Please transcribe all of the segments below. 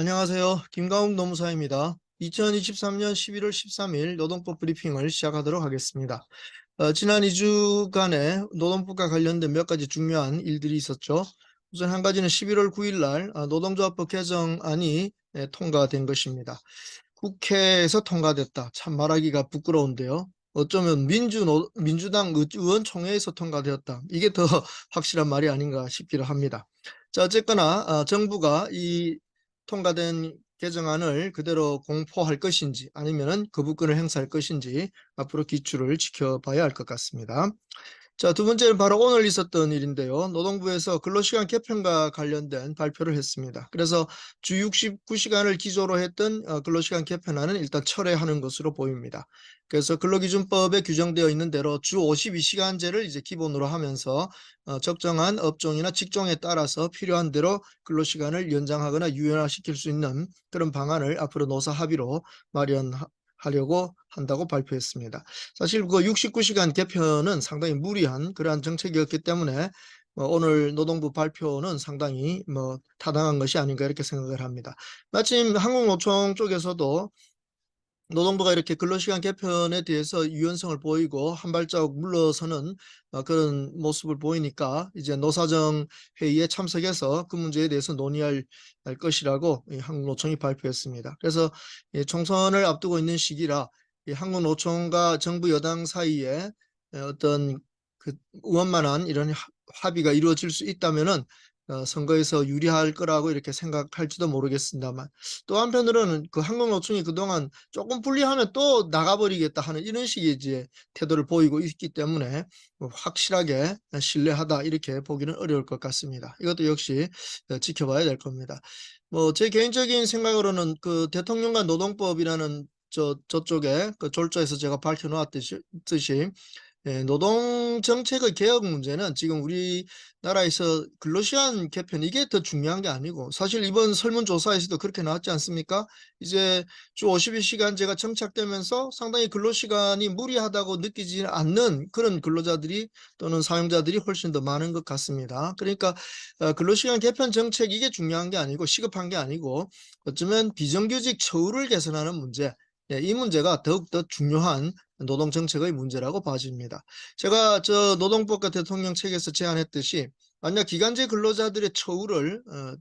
안녕하세요. 김가웅 노무사입니다. 2023년 11월 13일 노동법 브리핑을 시작하도록 하겠습니다. 어, 지난 2주간에 노동법과 관련된 몇 가지 중요한 일들이 있었죠. 우선 한 가지는 11월 9일 날 아, 노동조합법 개정안이 예, 통과된 것입니다. 국회에서 통과됐다. 참 말하기가 부끄러운데요. 어쩌면 민주, 민주당 의원총회에서 통과되었다. 이게 더 확실한 말이 아닌가 싶기도 합니다. 자, 어쨌거나 아, 정부가 이 통과된 개정안을 그대로 공포할 것인지 아니면은 거부권을 행사할 것인지 앞으로 기출을 지켜봐야 할 것 같습니다. 자, 두 번째는 바로 오늘 있었던 일인데요. 노동부에서 근로시간 개편과 관련된 발표를 했습니다. 그래서 주 69시간을 기조로 했던 어, 근로시간 개편안은 일단 철회하는 것으로 보입니다. 그래서 근로기준법에 규정되어 있는 대로 주 52시간제를 이제 기본으로 하면서 어, 적정한 업종이나 직종에 따라서 필요한 대로 근로시간을 연장하거나 유연화시킬 수 있는 그런 방안을 앞으로 노사 합의로 마련 하려고 한다고 발표했습니다. 사실 그 69시간 개편은 상당히 무리한 그러한 정책이었기 때문에 뭐 오늘 노동부 발표는 상당히 뭐 타당한 것이 아닌가 이렇게 생각을 합니다. 마침 한국노총 쪽에서도 노동부가 이렇게 근로시간 개편에 대해서 유연성을 보이고 한 발자국 물러서는 어, 그런 모습을 보이니까 이제 노사정 회의에 참석해서 그 문제에 대해서 논의할 것이라고 한국노총이 발표했습니다. 그래서 총선을 앞두고 있는 시기라 한국노총과 정부 여당 사이에 어떤 그 의원만한 이런 합의가 이루어질 수 있다면은 어, 선거에서 유리할 거라고 이렇게 생각할지도 모르겠습니다만 또 한편으로는 그 한국노총이 그동안 조금 불리하면 또 나가버리겠다 하는 이런 식의 이제 태도를 보이고 있기 때문에 뭐 확실하게 신뢰하다 이렇게 보기는 어려울 것 같습니다. 이것도 역시 어, 지켜봐야 될 겁니다. 뭐 제 개인적인 생각으로는 그 대통령과 노동법이라는 저 저쪽에 그 졸조에서 제가 밝혀놓았듯이 예, 노동 정책의 개혁 문제는 지금 우리나라에서 근로시간 개편 이게 더 중요한 게 아니고 사실 이번 설문조사에서도 그렇게 나왔지 않습니까? 이제 주 52시간제가 정착되면서 상당히 근로시간이 무리하다고 느끼지 않는 그런 근로자들이 또는 사용자들이 훨씬 더 많은 것 같습니다. 그러니까 어, 근로시간 개편 정책 이게 중요한 게 아니고 시급한 게 아니고 어쩌면 비정규직 처우를 개선하는 문제 예, 이 문제가 더욱더 중요한 노동정책의 문제라고 봐집니다. 제가 저 노동법과 대통령 책에서 제안했듯이 만약 기간제 근로자들의 처우를 어,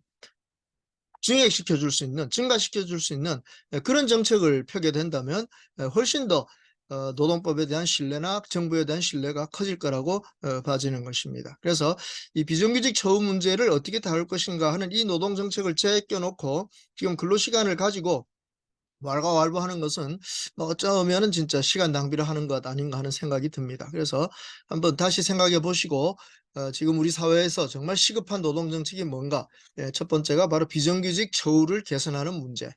증액시켜 줄 수 있는, 증가시켜 줄 수 있는 예, 그런 정책을 펴게 된다면 예, 훨씬 더 어, 노동법에 대한 신뢰나 정부에 대한 신뢰가 커질 거라고 어, 봐지는 것입니다. 그래서 이 비정규직 처우 문제를 어떻게 다룰 것인가 하는 이 노동정책을 제껴놓고 지금 근로시간을 가지고 왈가왈부하는 것은 뭐 어쩌면은 진짜 시간 낭비를 하는 것 아닌가 하는 생각이 듭니다. 그래서 한번 다시 생각해 보시고 어, 지금 우리 사회에서 정말 시급한 노동 정책이 뭔가? 예, 첫 번째가 바로 비정규직 처우를 개선하는 문제.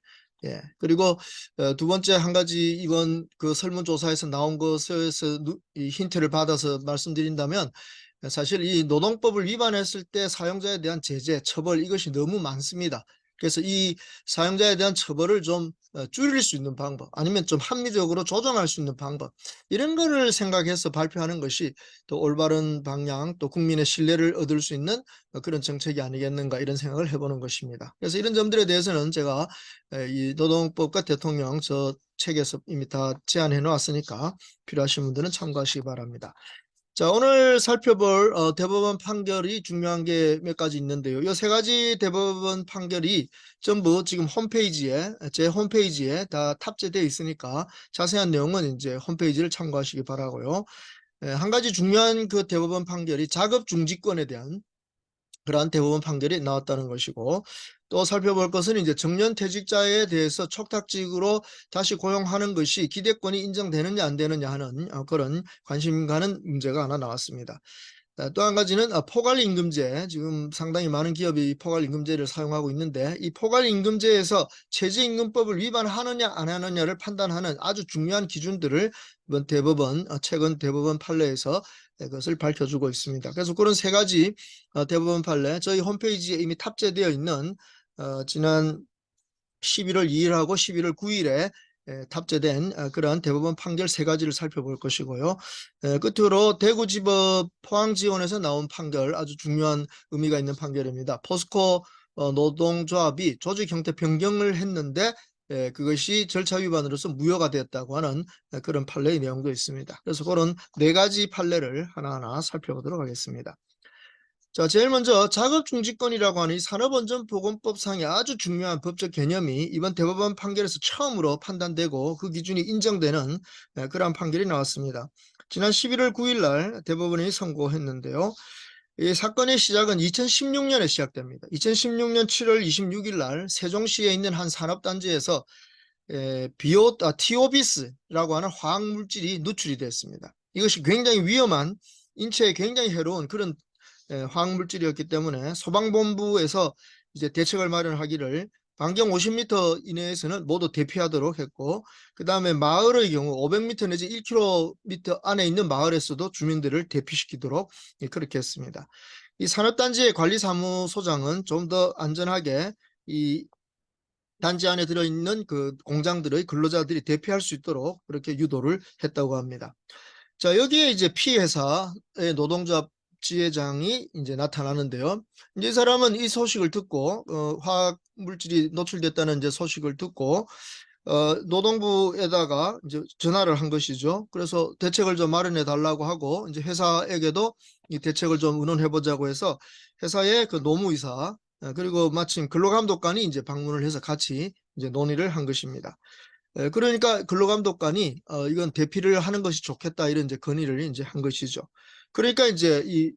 예, 그리고 어, 두 번째 한 가지 이번 그 설문조사에서 나온 것에서 이 힌트를 받아서 말씀드린다면 사실 이 노동법을 위반했을 때 사용자에 대한 제재, 처벌 이것이 너무 많습니다. 그래서 이 사용자에 대한 처벌을 좀 어, 줄일 수 있는 방법 아니면 좀 합리적으로 조정할 수 있는 방법 이런 거를 생각해서 발표하는 것이 또 올바른 방향 또 국민의 신뢰를 얻을 수 있는 어, 그런 정책이 아니겠는가 이런 생각을 해보는 것입니다. 그래서 이런 점들에 대해서는 제가 이 노동법과 대통령 저 책에서 이미 다 제안해 놓았으니까 필요하신 분들은 참고하시기 바랍니다. 자, 오늘 살펴볼 어, 대법원 판결이 중요한 게 몇 가지 있는데요. 이 세 가지 대법원 판결이 전부 지금 홈페이지에, 제 홈페이지에 다 탑재되어 있으니까 자세한 내용은 이제 홈페이지를 참고하시기 바라고요. 에, 한 가지 중요한 그 대법원 판결이 작업 중지권에 대한 그러한 대법원 판결이 나왔다는 것이고 또 살펴볼 것은 이제 정년퇴직자에 대해서 촉탁직으로 다시 고용하는 것이 기대권이 인정되느냐 안 되느냐 하는 어, 그런 관심 가는 문제가 하나 나왔습니다. 또 한 가지는 아, 포괄임금제 지금 상당히 많은 기업이 포괄임금제를 사용하고 있는데 이 포괄임금제에서 최저임금법을 위반하느냐 안 하느냐를 판단하는 아주 중요한 기준들을 이번 대법원 어, 최근 대법원 판례에서 그것을 밝혀주고 있습니다. 그래서 그런 세 가지 어, 대법원 판례 저희 홈페이지에 이미 탑재되어 있는 어, 지난 11월 2일하고 11월 9일에 에, 탑재된 어, 그러한 대법원 판결 세 가지를 살펴볼 것이고요. 에, 끝으로 대구지법 포항지원에서 나온 판결 아주 중요한 의미가 있는 판결입니다. 포스코 어, 노동조합이 조직 형태 변경을 했는데 예, 그것이 절차 위반으로서 무효가 되었다고 하는 예, 그런 판례의 내용도 있습니다. 그래서 그런 네 가지 판례를 하나하나 살펴보도록 하겠습니다. 자, 제일 먼저 작업중지권이라고 하는 이 산업안전보건법 상의 아주 중요한 법적 개념이 이번 대법원 판결에서 처음으로 판단되고 그 기준이 인정되는 예, 그러한 판결이 나왔습니다. 지난 11월 9일 날 대법원이 선고했는데요. 이 사건의 시작은 2016년에 시작됩니다. 2016년 7월 26일 날 세종시에 있는 한 산업단지에서 에, 비오, 아, 티오비스라고 하는 화학물질이 누출이 됐습니다. 이것이 굉장히 위험한 인체에 굉장히 해로운 그런 에, 화학물질이었기 때문에 소방본부에서 이제 대책을 마련하기를 반경 50m 이내에서는 모두 대피하도록 했고 그 다음에 마을의 경우 500m 내지 1km 안에 있는 마을에서도 주민들을 대피시키도록 예, 그렇게 했습니다. 이 산업단지의 관리사무소장은 좀 더 안전하게 이 단지 안에 들어있는 그 공장들의 근로자들이 대피할 수 있도록 그렇게 유도를 했다고 합니다. 자, 여기에 이제 피해사의 노동조합 지회장이 이제 나타나는데요. 이제 이 사람은 이 소식을 듣고 어, 화학 물질이 노출됐다는 이제 소식을 듣고 어, 노동부에다가 이제 전화를 한 것이죠. 그래서 대책을 좀 마련해 달라고 하고 이제 회사에게도 이 대책을 좀 의논해 보자고 해서 회사의 그 노무이사 어, 그리고 마침 근로감독관이 이제 방문을 해서 같이 이제 논의를 한 것입니다. 에, 그러니까 근로감독관이 어, 이건 대피를 하는 것이 좋겠다 이런 이제 건의를 이제 한 것이죠. 그러니까 이제 이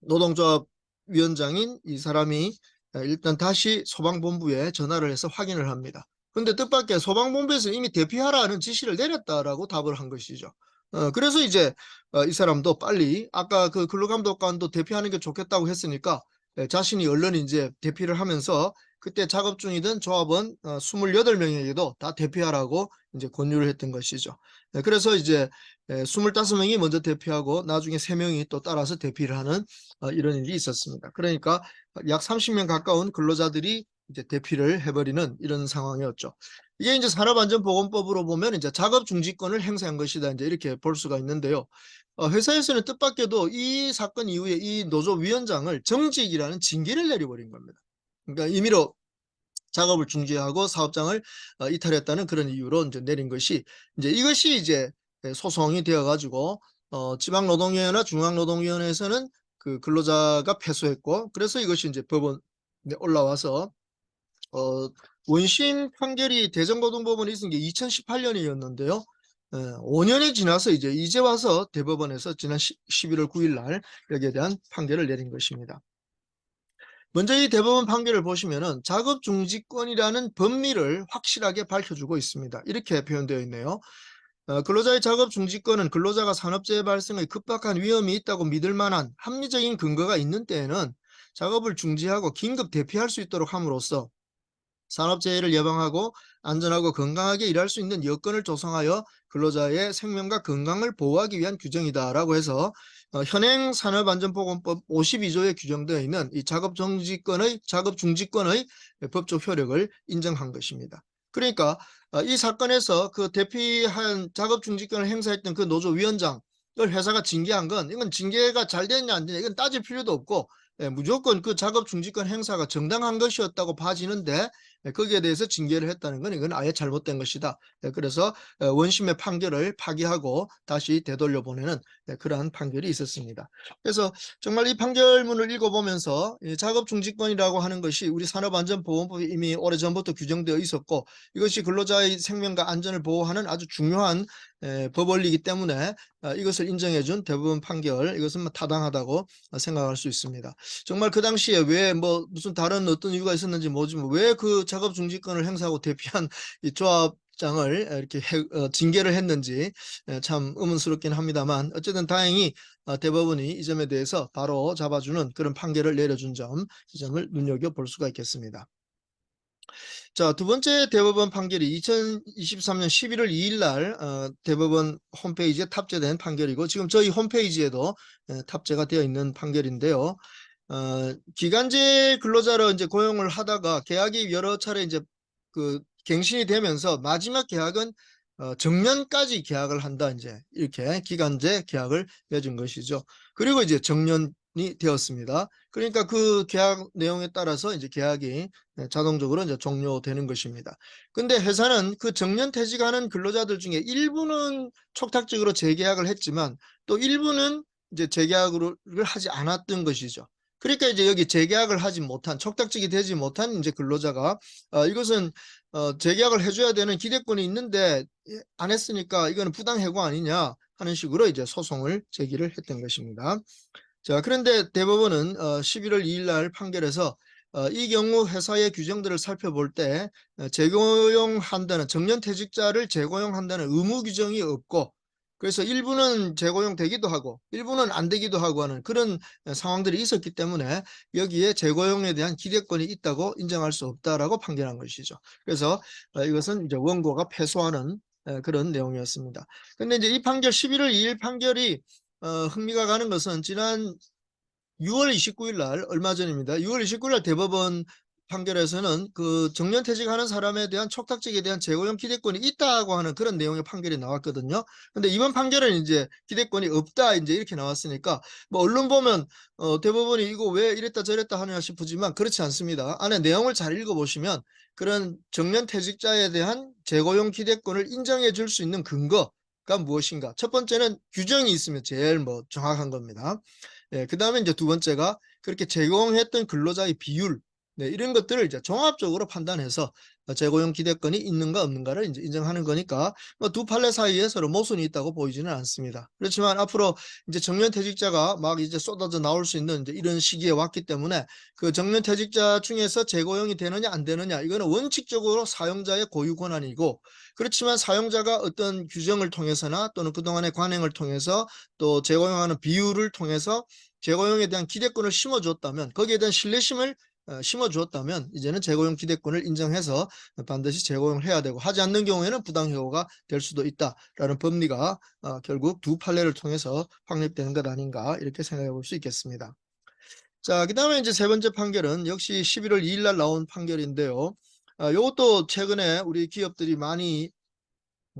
노동조합 위원장인 이 사람이 일단 다시 소방본부에 전화를 해서 확인을 합니다. 근데 뜻밖의 소방본부에서 이미 대피하라는 지시를 내렸다라고 답을 한 것이죠. 어, 그래서 이제 어, 이 사람도 빨리 아까 그 근로감독관도 대피하는 게 좋겠다고 했으니까 예, 자신이 얼른 이제 대피를 하면서 그때 작업 중이던 조합원 어, 28명에게도 다 대피하라고 이제 권유를 했던 것이죠. 예, 그래서 이제 예, 25명이 먼저 대피하고 나중에 3명이 또 따라서 대피를 하는 어, 이런 일이 있었습니다. 그러니까 약 30명 가까운 근로자들이 이제 대피를 해버리는 이런 상황이었죠. 이게 이제 산업안전보건법으로 보면 이제 작업 중지권을 행사한 것이다 이제 이렇게 볼 수가 있는데요. 어, 회사에서는 뜻밖에도 이 사건 이후에 이 노조 위원장을 정직이라는 징계를 내려버린 겁니다. 그러니까 임의로 작업을 중지하고 사업장을 어, 이탈했다는 그런 이유로 이제 내린 것이 이제 이것이 이제 소송이 되어 가지고 어, 지방노동위원회나 중앙노동위원회에서는 그 근로자가 패소했고 그래서 이것이 이제 법원에 올라와서 어, 원심 판결이 대전고등법원에 있은 게 2018년이었는데요. 예, 5년이 지나서 이제 이제 와서 대법원에서 지난 11월 9일 날 여기에 대한 판결을 내린 것입니다. 먼저 이 대법원 판결을 보시면은 작업 중지권이라는 법리를 확실하게 밝혀주고 있습니다. 이렇게 표현되어 있네요. 어, 근로자의 작업 중지권은 근로자가 산업재해 발생의 급박한 위험이 있다고 믿을 만한 합리적인 근거가 있는 때에는 작업을 중지하고 긴급 대피할 수 있도록 함으로써 산업재해를 예방하고 안전하고 건강하게 일할 수 있는 여건을 조성하여 근로자의 생명과 건강을 보호하기 위한 규정이다라고 해서 어, 현행 산업안전보건법 52조에 규정되어 있는 이 작업정지권의 작업중지권의 법적 효력을 인정한 것입니다. 그러니까 어, 이 사건에서 그 대피한 작업중지권을 행사했던 그 노조 위원장을 회사가 징계한 건 이건 징계가 잘 됐냐 안 됐냐 이건 따질 필요도 없고 예, 무조건 그 작업 중지권 행사가 정당한 것이었다고 봐지는데 예, 거기에 대해서 징계를 했다는 건 이건 아예 잘못된 것이다. 예, 그래서 어, 원심의 판결을 파기하고 다시 되돌려 보내는 예, 그러한 판결이 있었습니다. 그래서 정말 이 판결문을 읽어보면서 이 작업 중지권이라고 하는 것이 우리 산업안전보건법에 이미 오래전부터 규정되어 있었고 이것이 근로자의 생명과 안전을 보호하는 아주 중요한 에, 법 원리이기 때문에 어, 이것을 인정해준 대부분 판결 이것은 뭐 타당하다고 생각할 수 있습니다. 정말 그 당시에 왜 뭐 무슨 다른 어떤 이유가 있었는지 모르지만 왜그 작업 중지권을 행사하고 대피한 이 조합 장을 이렇게 해, 어, 징계를 했는지 에, 참 의문스럽긴 합니다만 어쨌든 다행히 어, 대법원이 이 점에 대해서 바로 잡아주는 그런 판결을 내려준 점 이 점을 눈여겨 볼 수가 있겠습니다. 자, 두 번째 대법원 판결이 2023년 11월 2일 날 어, 대법원 홈페이지에 탑재된 판결이고 지금 저희 홈페이지에도 에, 탑재가 되어 있는 판결인데요. 어, 기간제 근로자로 이제 고용을 하다가 계약이 여러 차례 이제 그 갱신이 되면서 마지막 계약은 어, 정년까지 계약을 한다 이제 이렇게 기간제 계약을 맺은 것이죠. 그리고 이제 정년 되었습니다. 그러니까 그 계약 내용에 따라서 이제 계약이 네, 자동적으로 이제 종료되는 것입니다. 근데 회사는 그 정년 퇴직하는 근로자들 중에 일부는 촉탁적으로 재계약을 했지만 또 일부는 이제 재계약을 하지 않았던 것이죠. 그러니까 이제 여기 재계약을 하지 못한 촉탁적이 되지 못한 이제 근로자가 어, 이것은 어, 재계약을 해줘야 되는 기대권이 있는데 예, 안 했으니까 이거는 부당해고 아니냐 하는 식으로 이제 소송을 제기를 했던 것입니다. 자, 그런데 대법원은 어, 11월 2일 날 판결에서 어, 이 경우 회사의 규정들을 살펴볼 때 어, 재고용한다는 정년퇴직자를 재고용한다는 의무 규정이 없고 그래서 일부는 재고용 되기도 하고 일부는 안 되기도 하고 하는 그런 어, 상황들이 있었기 때문에 여기에 재고용에 대한 기대권이 있다고 인정할 수 없다라고 판결한 것이죠. 그래서 어, 이것은 이제 원고가 패소하는 어, 그런 내용이었습니다. 근데 이제 이 판결 11월 2일 판결이 어, 흥미가 가는 것은 지난 6월 29일 날 얼마 전입니다. 6월 29일 날 대법원 판결에서는 그 정년퇴직하는 사람에 대한 촉탁직에 대한 재고용 기대권이 있다고 하는 그런 내용의 판결이 나왔거든요. 근데 이번 판결은 이제 기대권이 없다 이제 이렇게 나왔으니까 뭐 언론 보면 어 대법원이 이거 왜 이랬다 저랬다 하느냐 싶으지만 그렇지 않습니다. 안에 내용을 잘 읽어보시면 그런 정년퇴직자에 대한 재고용 기대권을 인정해 줄 수 있는 근거가 무엇인가? 첫 번째는 규정이 있으면 제일 뭐 정확한 겁니다. 예, 그 다음에 이제 두 번째가 그렇게 제공했던 근로자의 비율, 네, 이런 것들을 이제 종합적으로 판단해서 재고용 기대권이 있는가 없는가를 이제 인정하는 거니까 뭐 두 판례 사이에 서로 모순이 있다고 보이지는 않습니다. 그렇지만 앞으로 이제 정년퇴직자가 막 이제 쏟아져 나올 수 있는 이제 이런 시기에 왔기 때문에 그 정년퇴직자 중에서 재고용이 되느냐 안 되느냐 이거는 원칙적으로 사용자의 고유 권한이고 그렇지만 사용자가 어떤 규정을 통해서나 또는 그동안의 관행을 통해서 또 재고용하는 비율을 통해서 재고용에 대한 기대권을 심어주었다면 거기에 대한 신뢰심을 어, 심어주었다면 이제는 재고용 기대권을 인정해서 반드시 재고용을 해야 되고 하지 않는 경우에는 부당해고가 될 수도 있다라는 법리가 어, 결국 두 판례를 통해서 확립되는 것 아닌가 이렇게 생각해 볼 수 있겠습니다. 자, 그 다음에 이제 세 번째 판결은 역시 11월 2일 날 나온 판결인데요. 아, 이것도 최근에 우리 기업들이 많이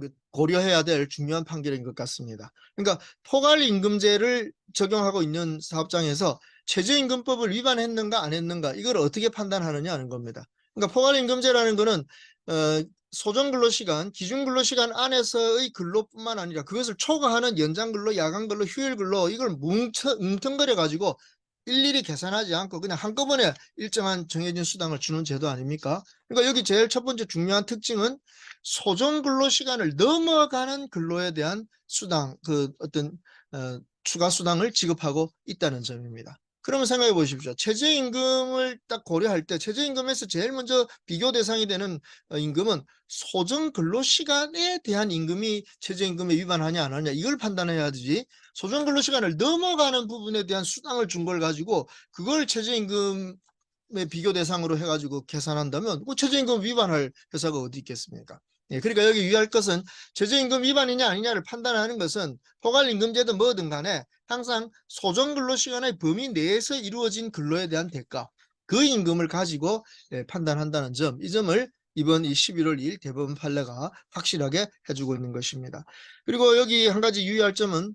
그 고려해야 될 중요한 판결인 것 같습니다. 그러니까 포괄임금제를 적용하고 있는 사업장에서 최저임금법을 위반했는가 안 했는가 이걸 어떻게 판단하느냐 하는 겁니다. 그러니까 포괄임금제라는 거는 어, 소정 근로시간, 기준 근로시간 안에서의 근로뿐만 아니라 그것을 초과하는 연장근로, 야간근로, 휴일근로 이걸 뭉쳐, 뭉텅거려 가지고 일일이 계산하지 않고 그냥 한꺼번에 일정한 정해진 수당을 주는 제도 아닙니까? 그러니까 여기 제일 첫 번째 중요한 특징은 소정 근로 시간을 넘어가는 근로에 대한 수당, 그 어떤 어, 추가 수당을 지급하고 있다는 점입니다. 그러면 생각해 보십시오. 최저임금을 딱 고려할 때 최저임금에서 제일 먼저 비교 대상이 되는 어, 임금은 소정 근로 시간에 대한 임금이 최저임금에 위반하냐 안 하냐 이걸 판단해야 되지. 소정 근로 시간을 넘어가는 부분에 대한 수당을 준 걸 가지고 그걸 최저임금의 비교 대상으로 해가지고 계산한다면 그 최저임금 위반할 회사가 어디 있겠습니까? 예, 그러니까 여기 유의할 것은 최저임금 위반이냐 아니냐를 판단하는 것은 포괄임금제든 뭐든 간에 항상 소정근로시간의 범위 내에서 이루어진 근로에 대한 대가 그 임금을 가지고 예, 판단한다는 점 이 점을 이번 이 11월 2일 대법원 판례가 확실하게 해주고 있는 것입니다. 그리고 여기 한 가지 유의할 점은 예,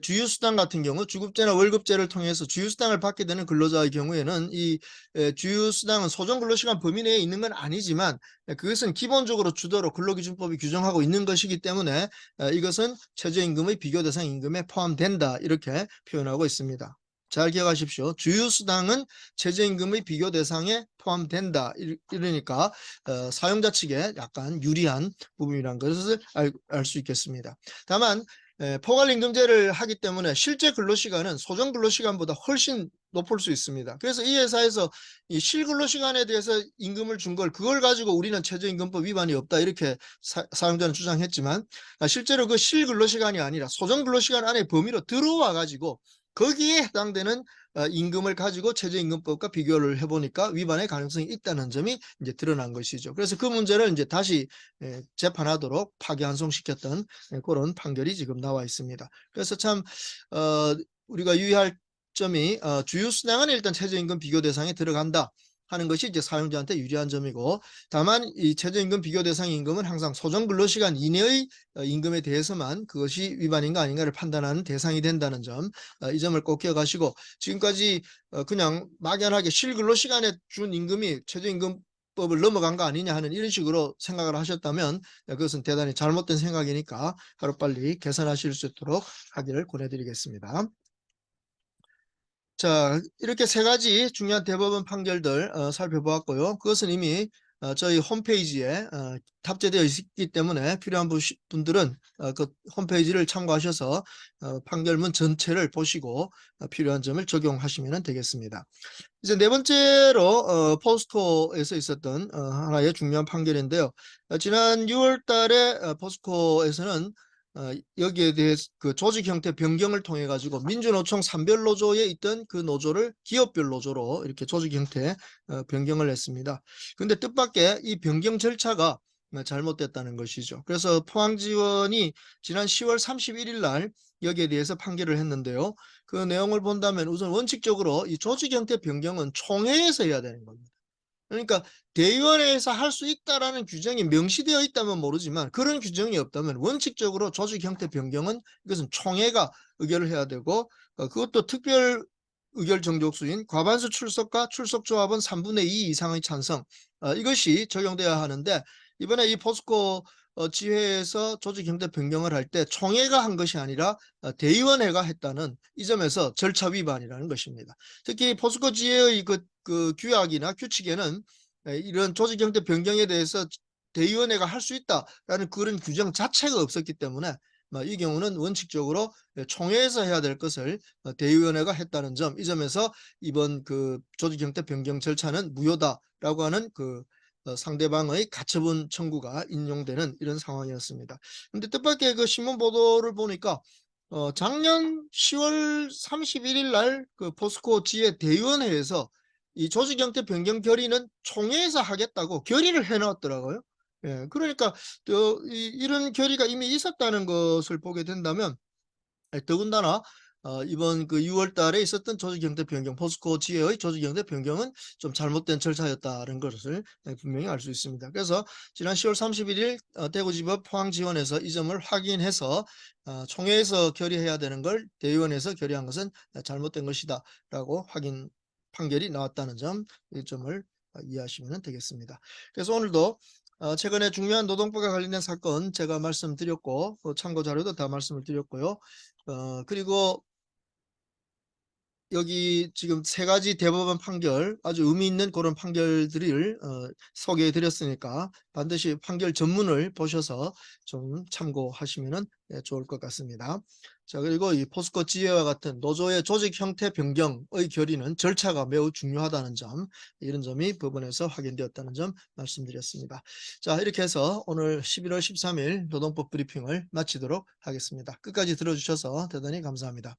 주휴수당 같은 경우 주급제나 월급제를 통해서 주휴수당을 받게 되는 근로자의 경우에는 이 예, 주휴수당은 소정 근로시간 범위 내에 있는 건 아니지만 예, 그것은 기본적으로 주도로 근로기준법이 규정하고 있는 것이기 때문에 이것은 최저임금의 비교 대상 임금에 포함된다 이렇게 표현하고 있습니다. 잘 기억하십시오. 주휴수당은 최저임금의 비교 대상에 포함된다. 이러니까 어, 사용자 측에 약간 유리한 부분이라는 것을 알 수 있겠습니다. 다만 에, 포괄임금제를 하기 때문에 실제 근로시간은 소정 근로시간보다 훨씬 높을 수 있습니다. 그래서 이 회사에서 이 실근로시간에 대해서 임금을 준 걸 그걸 가지고 우리는 최저임금법 위반이 없다 이렇게 사, 용자는 주장했지만 아, 실제로 그 실근로시간이 아니라 소정 근로시간 안에 범위로 들어와 가지고 거기에 해당되는 어, 임금을 가지고 최저임금법과 비교를 해보니까 위반의 가능성이 있다는 점이 이제 드러난 것이죠. 그래서 그 문제를 이제 다시 예, 재판하도록 파기환송시켰던 예, 그런 판결이 지금 나와 있습니다. 그래서 참 어, 우리가 유의할 점이 어, 주휴수당은 일단 최저임금 비교 대상에 들어간다. 하는 것이 이제 사용자한테 유리한 점이고 다만 이 최저임금 비교 대상 임금은 항상 소정 근로시간 이내의 어, 임금에 대해서만 그것이 위반인가 아닌가를 판단하는 대상이 된다는 점, 어, 이 점을 꼭 기억하시고 지금까지 어, 그냥 막연하게 실근로시간에 준 임금이 최저임금 법을 넘어간 거 아니냐 하는 이런 식으로 생각을 하셨다면 그것은 대단히 잘못된 생각이니까 하루빨리 개선하실 수 있도록 하기를 권해드리겠습니다. 자, 이렇게 세 가지 중요한 대법원 판결들 어, 살펴보았고요. 그것은 이미 어, 저희 홈페이지에 어, 탑재되어 있기 때문에 필요한 분- 분들은 어, 그 홈페이지를 참고하셔서 어, 판결문 전체를 보시고 어, 필요한 점을 적용하시면 되겠습니다. 이제 네 번째로 어, 포스코에서 있었던 어, 하나의 중요한 판결인데요. 어, 지난 6월 달에 어, 포스코에서는 어, 여기에 대해서 그 조직 형태 변경을 통해 가지고 민주노총 산별 노조에 있던 그 노조를 기업별 노조로 이렇게 조직 형태 어, 변경을 했습니다. 근데 뜻밖의 이 변경 절차가 어, 잘못됐다는 것이죠. 그래서 포항지원이 지난 10월 31일 날 여기에 대해서 판결을 했는데요. 그 내용을 본다면 우선 원칙적으로 이 조직 형태 변경은 총회에서 해야 되는 겁니다. 그러니까 대의원회에서 할 수 있다라는 규정이 명시되어 있다면 모르지만 그런 규정이 없다면 원칙적으로 조직 형태 변경은 이것은 총회가 의결을 해야 되고 어, 그것도 특별 의결 정족수인 과반수 출석과 출석 조합은 3분의 2 이상의 찬성 어, 이것이 적용돼야 하는데 이번에 이 포스코 어, 지회에서 조직 형태 변경을 할 때 총회가 한 것이 아니라 어, 대의원회가 했다는 이 점에서 절차 위반이라는 것입니다. 특히 포스코 지회의 그, 그 규약이나 규칙에는 에, 이런 조직 형태 변경에 대해서 대의원회가 할 수 있다라는 그런 규정 자체가 없었기 때문에 뭐이 경우는 원칙적으로 총회에서 해야 될 것을 어, 대의원회가 했다는 점, 이 점에서 이번 그 조직 형태 변경 절차는 무효다라고 하는 그 어, 상대방의 가처분 청구가 인용되는 이런 상황이었습니다. 근데 뜻밖의 그 신문 보도를 보니까 어, 작년 10월 31일 날 그 포스코 지회 대의원회에서 이 조직 형태 변경 결의는 총회에서 하겠다고 결의를 해놨더라고요. 예, 그러니까 또 이, 이런 결의가 이미 있었다는 것을 보게 된다면 예, 더군다나 어, 이번 그 6월 달에 있었던 조직 형태 변경, 포스코 지회의 조직 형태 변경은 좀 잘못된 절차였다는 것을 예, 분명히 알 수 있습니다. 그래서 지난 10월 31일 어, 대구지법 포항지원에서 이 점을 확인해서 어, 총회에서 결의해야 되는 걸 대의원에서 결의한 것은 잘못된 것이다 라고 확인 판결이 나왔다는 점, 이 점을 어, 이해하시면 되겠습니다. 그래서 오늘도 어, 최근에 중요한 노동법과 관련된 사건 제가 말씀드렸고 그 참고 자료도 다 말씀을 드렸고요. 어, 그리고 여기 지금 세 가지 대법원 판결 아주 의미 있는 그런 판결들을 어, 소개해 드렸으니까 반드시 판결 전문을 보셔서 좀 참고하시면 좋을 것 같습니다. 자 그리고 이 포스코 지혜와 같은 노조의 조직 형태 변경의 결의는 절차가 매우 중요하다는 점 이런 점이 법원에서 확인되었다는 점 말씀드렸습니다. 자 이렇게 해서 오늘 11월 13일 노동법 브리핑을 마치도록 하겠습니다. 끝까지 들어주셔서 대단히 감사합니다.